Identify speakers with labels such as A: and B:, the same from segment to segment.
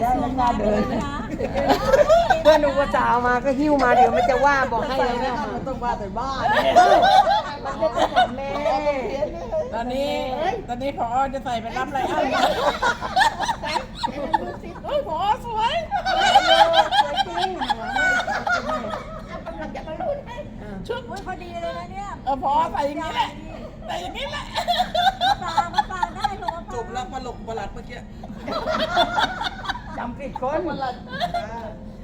A: ได้ไม่กล้าเดินเพื่อนอุปสาวมาก็หิ้วมาเดี๋ยวมันจะว่าบอกให้เราไม่เอามาต้องว่าแต่บ้านมันจะเป็นแบบแม่
B: ตอนนี้ตอนนี้พอจะใส่ไปรับอะไรอ้าวโอ้ยพอสวยชุด
C: พอดีเลยนะเนี่ย
B: เออพอใส่อย่างนี้แหละใส่อย่างนี้แหละ
C: ปลามาปลาได้หรอ
B: จบแล้วปลกประหลัดเมื่อกี้
A: จำผิดคน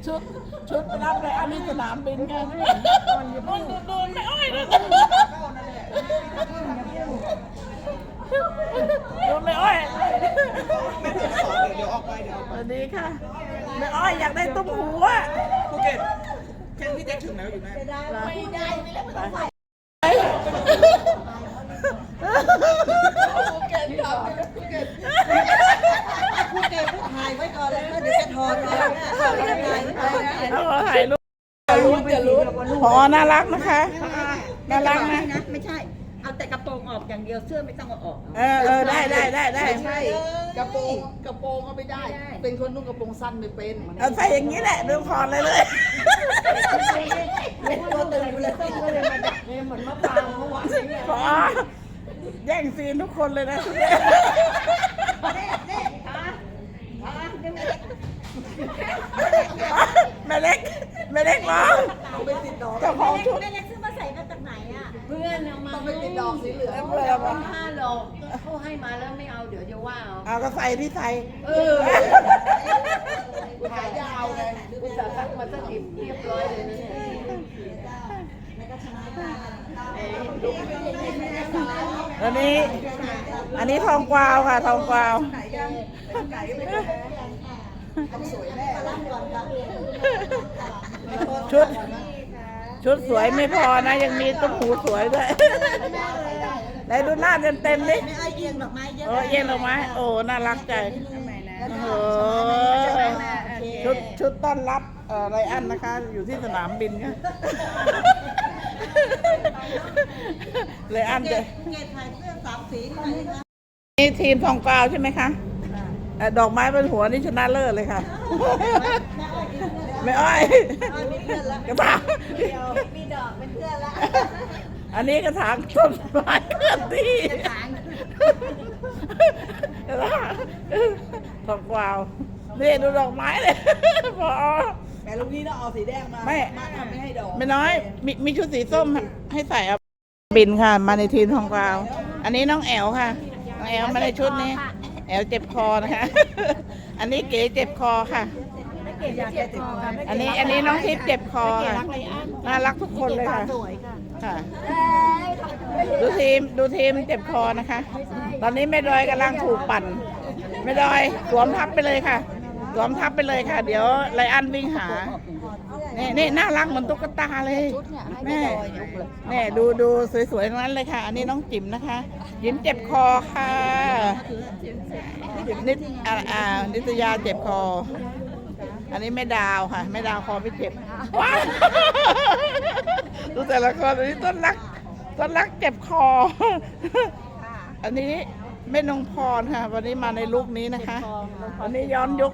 B: ชุดชุดไปรับอะไรอันนี้สนามบินไงนู่นดูดูไม่อ้อยดูดูไม่อ้อย
D: เดี๋ยวออกไปเดี๋ยว
B: สวัสดีค่ะไม่อ้อยอยากได้ตุ้มหูอะ
D: ภูเก็ตแค่พี่แจ็คถึงแล้วอยู่แม่
B: ไม่ได้ไม่เล่นไม่ต้องใส่
D: ภูเก็ตครับภูเก็ต
A: พูดเองพูดถ่ายไว้ก่อนเลยเดี๋ยวจะถอดเลยนะถ่ายไว้ก่อน
B: เอาถ่ายรูปรู้จะรู้ พอน่ารักนะคะ น่ารักนะ
C: ไม่ใช่ เอาแต่กระโปรงออกอย่างเดียวเสื้อไม่ต้องเอาออก
B: เออเออได้ได้ได้ได้
D: ใช่กระโปรงกระโปรงเอาไม่ได้ เป็นคนนุ่งกระโปรงสั้นไม่เป็น
B: เอาใส่อย่างนี้แหละดูพอเลยเลย
A: เป็นตัวตึงเลยต้องก็เลยมาดักเนี่ยเหมือนมะปรางเมื่อวานเนี่ย
B: พอแย่งซีนทุกคนเลยนะแม่เล็ก แม่เล็กมองเจ้าของชุด
C: แม่เล็กซื้อมาใส่มาจากไหนอะ
E: เพื่อนเอามา
D: ต้องไปติดดอกสีเหลือง
B: เพื่อนมา
E: ห้าดอกเขาให้มาแล้วไม่เอาเดี๋ยวจะว่าเอา
B: เอาก็ใส่ที่ใส่
E: เออ
D: ขายาวไง
E: อุตส่าห์ซักมาสักทีเรียบร้อยเลยนะเนี่ยเอ๊ะ
B: อันนี้ อันนี้ทองกวาวค่ะ ทองกวาว ชุด ชุดสวยไม่พอนะ ยังมีตุ้มหูสวยด้วยไหนดูหน้าเต็มเต็มๆดิ
C: ไม่เอาเอียงดอกไม้เยอะ
B: โอ้เย็นดอกไม้โอ้น่ารักใจโอ้โหชุดชุดต้อนรับเอ่อไรอันนะคะ อยู่ที่สนามบินค่ะไรอันจะ
C: เกตถ่ายเสื้อสามสีหน่อยนะคะ
B: นี่ทีมทองกวาวใช่ไหมคะเอ่อดอกไม้บนหัวนี่ชนะเลิศเลยค่ะ ไม่อ้อย
C: มีเพื่อนละ
B: กระถาง
C: มีดอกเป็นเพื่อนละ
B: อันนี้กระถางต้นไม้เคลื่อนที่กระถางทองกวาวนี่ดูดอกไม้เลยพอ
D: แต่ลูกนี้ต้องเอาสีแดงมา
B: ไม่
D: มาทำไม่ให้ดอก
B: ไม่น้อย มีมีชุดสีส้มให้ใส่เอาบินค่ะ มาในทีมทองกวาว อันนี้น้องแอลค่ะน้องแอลมาในชุดนี้ แอลเจ็บคอนะคะ อันนี้เก๋เจ็บคอค่ะ อันนี้อันนี้น้องทิพย์เจ็บคอค่ะน่ารักทุกคนเลยค่ะค่ะ ดูทีมดูทีมเจ็บคอนะคะ ตอนนี้แม่ดอยกำลังถูกปั่นแม่ดอยสวมทับไปเลยค่ะสวมทับไปเลยค่ะ เดี๋ยวไลอันวิ่งหานี่นี่น่ารักเหมือนตุ๊กตาเลยแม่แม่ดูดูสวยๆทั้งนั้นเลยค่ะ อันนี้น้องจิ๋มนะคะ จิ๋มเจ็บคอค่ะนิดอ่าอ่านิตยาเจ็บคอ อันนี้แม่ดาวค่ะแม่ดาวคอไม่เจ็บว้าวดูแต่ละคนอันนี้ต้นรักต้นรักเจ็บคอ อันนี้แม่นงพรค่ะ วันนี้มาในลุคนี้นะคะวันนี้ย้อนยุค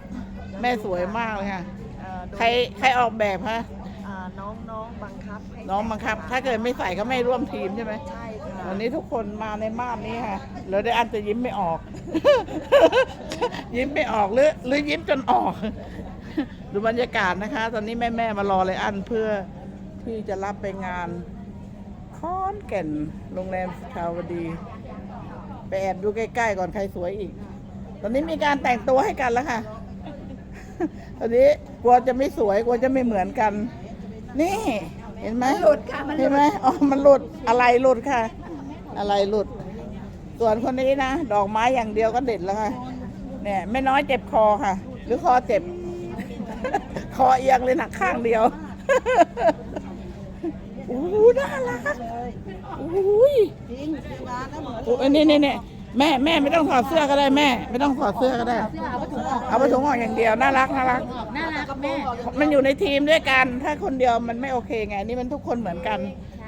B: แม่สวยมากเลยค่ะ ใครใครออกแบบคะ
A: น้องน้องบังคับให้
B: น้องบังคับ ถ้าเกิดไม่ใส่ก็ไม่ร่วมทีมใช่ไหม
A: ใช่ค่ะ
B: วันนี้ทุกคนมาในม่านนี้ค่ะแล้วได้อันจะยิ้มไม่ออก ยิ้มไม่ออกหรือหรือยิ้มจนออก ดูบรรยากาศนะคะ ตอนนี้แม่แม่ๆมารอเลยอันเพื่อที่จะรับไปงานคอนแก่นโรงแรมชาวดีไปแอบดูใกล้ๆก่อนใครสวยอีก ตอนนี้มีการแต่งตัวให้กันแล้วค่ะ ตอนนี้กลัวจะไม่สวยกลัวจะไม่เหมือนกัน นี่ เห็นไหมหลุดค่ะมันเห็นไหมอ๋อมันหลุดอะไรหลุดค่ะ อะไรหลุด ส่วนคนนี้นะดอกไม้อย่างเดียวก็เด็ดแล้วค่ะเนี่ยไม่น้อยเจ็บคอค่ะ หรือคอเจ็บ คอเอียงเลยหนักข้างเดียวโอ้โหน่ารักโอ้ยโอ้ยนี่นี่นี่แม่แม่ไม่ต้องถอดเสื้อก็ได้แม่ ไม่ต้องถอดเสื้อก็ได้เอาไปถุงออกอย่างเดียวน่ารักน่ารัก
E: น่ารักแม่
B: มันอยู่ในทีมด้วยกัน ถ้าคนเดียวมันไม่โอเคไง นี่มันทุกคนเหมือนกัน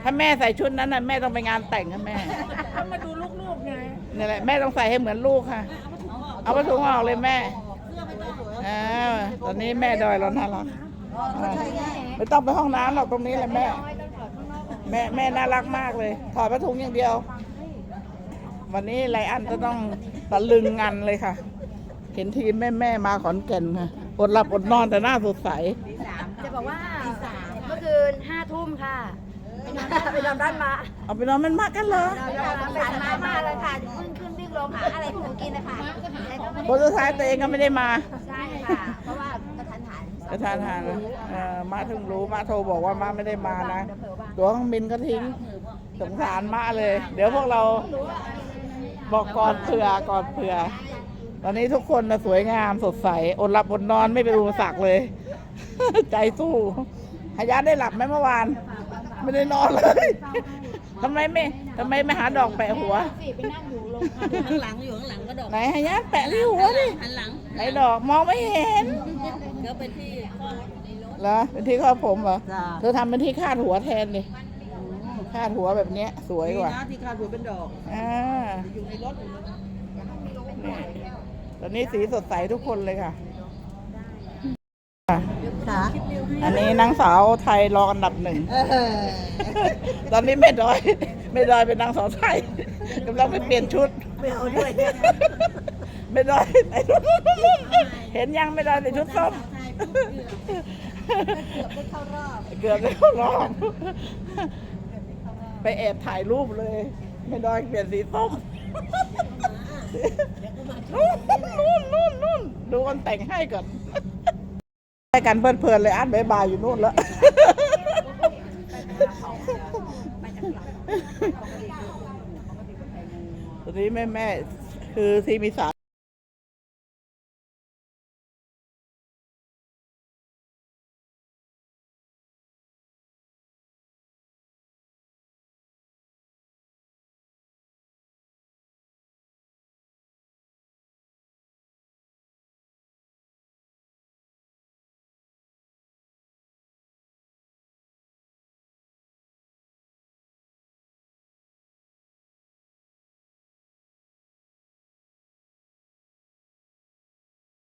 B: ถ้าแม่ใส่ชุดนั้นน่ะแม่ต้องไปงานแต่งค่ะแม่
E: มาดูลูกๆไง
B: นี่แหละแม่ต้องใส่ให้เหมือนลูกค่ะ เอาไปถุงออกเลยแม่ อ่าอนนี้แม่ดอยเราน่ารักอ่าไม่ต้องไปห้องน้ำหรอกตรงนี้แหละแม่ แม่แม่น่ารักมากเลย ถอดผ้าถุงอย่างเดียว วันนี้ไลอันจะต้องตะลึงงันเลยค่ะ เห็นทีมแม่แม่ๆมาขอนแก่นค่ะอดหลับอดนอนแต่หน้าสดใส
F: จะบอกว่าเมื่อคืนห้าทุ่มค่ะ ไปนอนบ้านมา
B: เอาไปนอนมันมากกันเหรอ
F: ไปนอนบ้านมาเลยค่ะขึ้นขึ้นวิ่ งลงหาอะไรให้หนูกินนะคะแต่ก็ไม่
B: คนสุดท้ายตัวเองก็ไม่ได้มา
F: ใช่ค่ะ เพราะว่ากระทันหัน
B: กระทานหันเอ่อมาถึงรู้มาโทรบอกว่ามาไม่ได้มานะ ตัวเครื่องบินก็ทิ้งสงสารมาเลย เดี๋ยวพวกเราบอกก่อนเผื่อก่อนเผื่อ ตอนนี้ทุกคนนะสวยงามสดใส อดหลับอดนอนไม่เป็นอุปสรรคเลย ใจสู้หายาได้หลับไหมเมื่อวาน ไม่ได้นอนเลยทำไมไม่ทำไมไม่หาดอกแปะหัว
C: ข้างหลังอยู่ข้างหลังก็ดอก
B: ไหนหายาแปะที่หัวดิ
C: หันหลัง
B: ไหนดอกมองไม่เห็น
C: เดี๋ยวไปที่ข้อ
B: เหรอเป็นที่ครอบผมเหรอ
A: จ้า
B: เธอทำเป็นที่คาดหัวแทนดิคาดหัวแบบเนี้ย สวยกว่า
C: นะที่คาดหัวเป็นดอก
B: อ่าอยู่ในรถนี่ตอนนี้สีสดใสทุกคนเลยค่ะค่ะ
A: ค่ะ
B: อันนี้นางสาวไทยรออันดับหนึ่ง
A: เออ
B: ตอนนี้แม่ดอยแม่ดอยเป็นนางสาวไทยกำลังไปเปลี่ยนชุด
A: ไม่เอาด้วย
B: แม่ดอยใส่เห็นยังแม่ดอยใส่ชุดส้มเกือบได้เข้ารอบ ไปแอบถ่ายรูปเลยแม่ดอยเปลี่ยนสีส้มนู่นนู่นนู่นดูคนแต่งให้ก่อน ไปกันเพลินๆเลยอ่านบายบายอยู่นู่นแล้ว ตอนนี้แม่แม่คือที่มีสา